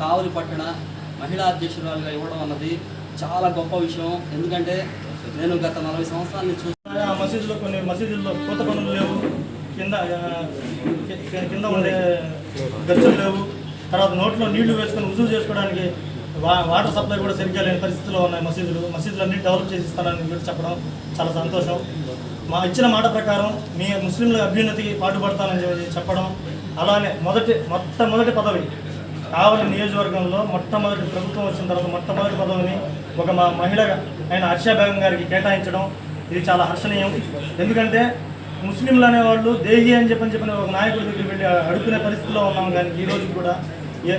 కావలి పట్టణ మహిళా అధ్యక్షురాలుగా ఇవ్వడం అన్నది చాలా గొప్ప విషయం. ఎందుకంటే నేను గత నలభై సంవత్సరాల నుంచి ఆ మసీదులో కొన్ని మసీదుల్లో కొత్త పనులు లేవు. కింద కింద ఉండే గచ్చులు లేవు. తర్వాత నోట్లో నీళ్ళు వేసుకొని ఉజువు చేసుకోవడానికి వా వాటర్ సప్లై కూడా సరిగ్గా లేని పరిస్థితిలో ఉన్నాయి మసీదులు. మసీదులు అన్ని డెవలప్ చేసి ఇస్తానని మీరు చెప్పడం చాలా సంతోషం. మా ఇచ్చిన మాట ప్రకారం మీ ముస్లింల అభ్యున్నతికి పాటుపడతానని చెప్పడం. అలానే మొదటి మొట్టమొదటి పదవి కావలి నియోజకవర్గంలో మొట్టమొదటి ప్రభుత్వం వచ్చిన తర్వాత మొట్టమొదటి పదవిని ఒక మా మహిళ అయిన హర్ష బేగం గారికి కేటాయించడం ఇది చాలా హర్షణీయం. ఎందుకంటే ముస్లింలు అనేవాళ్ళు దేహి అని చెప్పని చెప్పిన ఒక నాయకుడి దగ్గరికి వెళ్ళి అడుక్కునే పరిస్థితిలో ఉన్నాం కానీ ఈ రోజు కూడా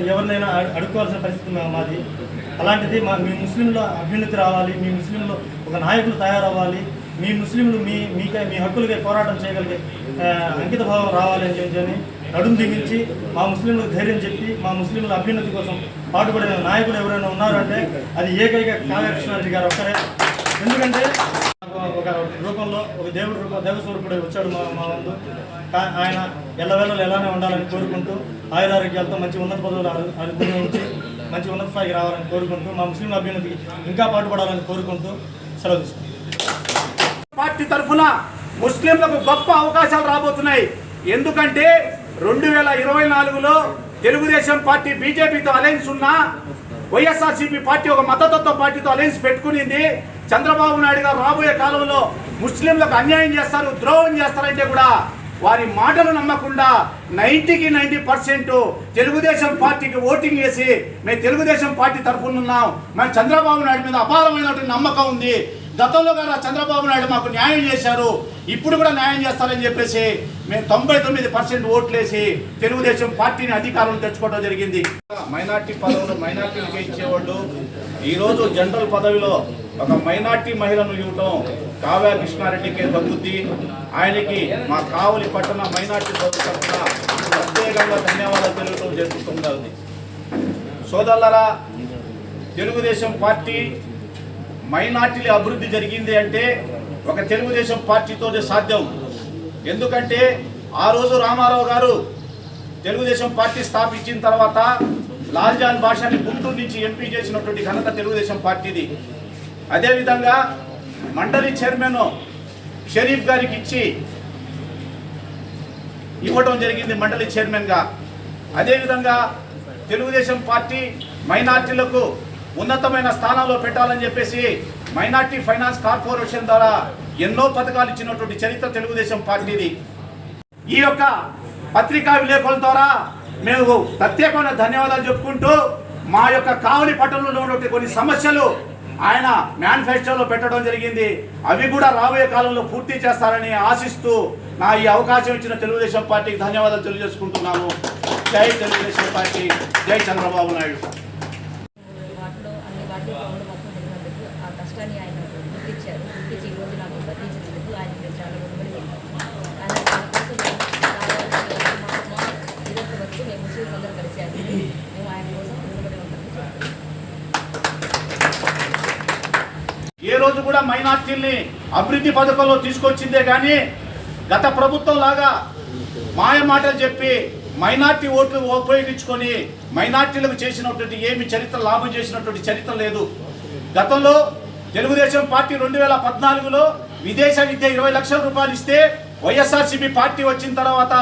ఎవరినైనా అడుక్కోవాల్సిన పరిస్థితి మా- మాది. అలాంటిది మా మీ ముస్లింలో అభ్యున్నతి రావాలి మీ ముస్లింలో ఒక నాయకులు తయారవ్వాలి మీ ముస్లింలు మీ మీకై మీ హక్కులకై పోరాటం చేయగలిగే అంకిత భావం రావాలి అని చెప్పి నడుం దిగించి మా ముస్లింలకు ధైర్యం చెప్పి మా ముస్లింల అభ్యున్నతి కోసం పాటుపడిన నాయకులు ఎవరైనా ఉన్నారంటే అది ఏకైక కావ్యకృష్ణారెడ్డి గారు ఒక్కరే. ఎందుకంటే ఒక రూపంలో ఒక దేవుడి రూపం దేవస్వరూపుడు వచ్చాడు మా మా ముందు. ఆయన ఎల్లవేళలు ఎలానే ఉండాలని కోరుకుంటూ ఆయురారోగ్యాలతో మంచి ఉన్నత పదవులు అను- మంచి ఉన్నత స్థాయికి రావాలని కోరుకుంటూ మా ముస్లింల అభ్యున్నతికి ఇంకా పాటుపడాలని కోరుకుంటూ సెలవు తీసుకుంటాం పార్టీ తరఫున ముస్లింలకు గొప్ప అవకాశాలు రాబోతున్నాయి. ఎందుకంటే రెండు వేల ఇరవై నాలుగులో తెలుగుదేశం పార్టీ బీజేపీతో అలయన్స్ ఉన్నా వైఎస్ఆర్సీపీ పార్టీ ఒక మతతత్వ పార్టీతో అలయన్స్ పెట్టుకునింది. చంద్రబాబు నాయుడు గారు రాబోయే కాలంలో ముస్లింలకు అన్యాయం చేస్తారు ద్రోహం చేస్తారంటే కూడా వారి మాటలు నమ్మకుండా నైంటీకి నైంటీ పర్సెంట్ తెలుగుదేశం పార్టీకి ఓటింగ్ వేసి మేము తెలుగుదేశం పార్టీ తరఫున ఉన్నాం. మేము చంద్రబాబు నాయుడు మీద అపారమైనటువంటి నమ్మకం ఉంది. గతంలో కూడా చంద్రబాబు నాయుడు మాకు న్యాయం చేశారు. ఇప్పుడు కూడా న్యాయం చేస్తారని చెప్పేసి మేము తొంభై తొమ్మిది పర్సెంట్ ఓట్లేసి తెలుగుదేశం పార్టీని అధికారం తెచ్చుకోవడం జరిగింది. మైనార్టీ పదవులు మైనార్టీలకి ఇచ్చేవాళ్ళు. ఈరోజు జనరల్ పదవిలో ఒక మైనార్టీ మహిళను ఇవ్వటం కావ్య కృష్ణారెడ్డికే తగ్గుద్ది ఆయనకి మా కావలి పట్టణ మైనార్టీ పదవి తరఫున ప్రత్యేకంగా ధన్యవాదాలు తెలియటం జరుగుతుంది సోదరులరా తెలుగుదేశం పార్టీ మైనార్టీల అభివృద్ధి జరిగింది అంటే ఒక తెలుగుదేశం పార్టీతోనే సాధ్యం. ఎందుకంటే ఆ రోజు రామారావు గారు తెలుగుదేశం పార్టీ స్థాపించిన తర్వాత లాల్జాన్ భాషని గుంటూరు నుంచి ఎంపీ చేసినటువంటి ఘనత తెలుగుదేశం పార్టీది. అదేవిధంగా మండలి చైర్మన్ షరీఫ్ గారికి ఇచ్చి ఇవ్వడం జరిగింది మండలి చైర్మన్గా. అదేవిధంగా తెలుగుదేశం పార్టీ మైనార్టీలకు ఉన్నతమైన స్థానంలో పెట్టాలని చెప్పేసి మైనార్టీ ఫైనాన్స్ కార్పొరేషన్ ద్వారా ఎన్నో పథకాలు ఇచ్చినటువంటి చరిత్ర తెలుగుదేశం పార్టీది. ఈ యొక్క పత్రికా విలేకరుల ద్వారా మేము ప్రత్యేకమైన ధన్యవాదాలు చెప్పుకుంటూ మా యొక్క కావలి పట్టణంలో ఉన్నటువంటి కొన్ని సమస్యలు ఆయన మేనిఫెస్టోలో పెట్టడం జరిగింది. అవి కూడా రాబోయే కాలంలో పూర్తి చేస్తారని ఆశిస్తూ నా ఈ అవకాశం ఇచ్చిన తెలుగుదేశం పార్టీకి ధన్యవాదాలు తెలియజేసుకుంటున్నాము. జై తెలుగుదేశం పార్టీ. జై చంద్రబాబు నాయుడు. అన్ని మొత్తం జరిగినందుకు ఆ కష్టాన్ని ఆయన గుర్తించారు. గుర్తించి ఈరోజు నాకు బతించినందుకు ఆయన నేను చాలా రుణపడి మేము ముస్లింస్ అందరూ మేము ఆయన కోసం రుణపడి ఏ రోజు కూడా మైనార్టీల్ని అభివృద్ధి పథకంలో తీసుకొచ్చిందే కానీ గత ప్రభుత్వం లాగా మాయ మాటలు చెప్పి మైనార్టీ ఓట్లు ఉపయోగించుకొని మైనార్టీలకు చేసినటువంటి ఏమి చరిత్ర లాభం చేసినటువంటి చరిత్ర లేదు. గతంలో తెలుగుదేశం పార్టీ రెండు వేల పద్నాలుగులో విదేశ విద్య ఇరవై లక్షల రూపాయలు ఇస్తే వైఎస్ఆర్సీపీ పార్టీ వచ్చిన తర్వాత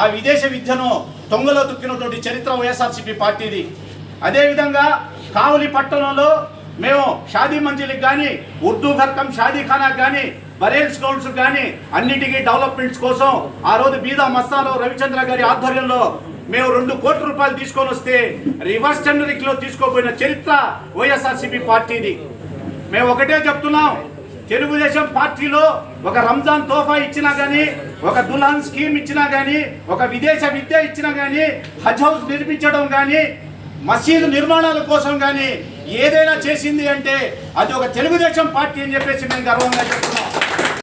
ఆ విదేశ విద్యను తొంగలో తొక్కినటువంటి చరిత్ర వైఎస్ఆర్సీపీ పార్టీది. అదేవిధంగా కావలి పట్టణంలో మేము షాదీ మంజిలికి కానీ ఉర్దూ ఘర్కం షాదీ ఖానాకి కానీ బరేల్స్ కౌన్సిల్ కానీ అన్నిటికీ డెవలప్మెంట్స్ కోసం ఆ రోజు బీదా మస్తాలో రవిచంద్ర గారి ఆధ్వర్యంలో మేము రెండు కోట్ల రూపాయలు తీసుకొని వస్తే రివర్స్ టెండరింగ్లో తీసుకోపోయిన చరిత్ర వైఎస్ఆర్సీపీ పార్టీది. మేము ఒకటే చెప్తున్నాం తెలుగుదేశం పార్టీలో ఒక రంజాన్ తోఫా ఇచ్చినా గానీ ఒక దుల్హన్ స్కీమ్ ఇచ్చినా గానీ ఒక విదేశ విద్య ఇచ్చినా గానీ హజ్ హౌస్ నిర్మించడం గానీ మసీదు నిర్మాణాల కోసం గానీ ఏదైనా చేసింది అంటే అది ఒక తెలుగుదేశం పార్టీ అని చెప్పేసి మేము గర్వంగా చెప్తున్నాం.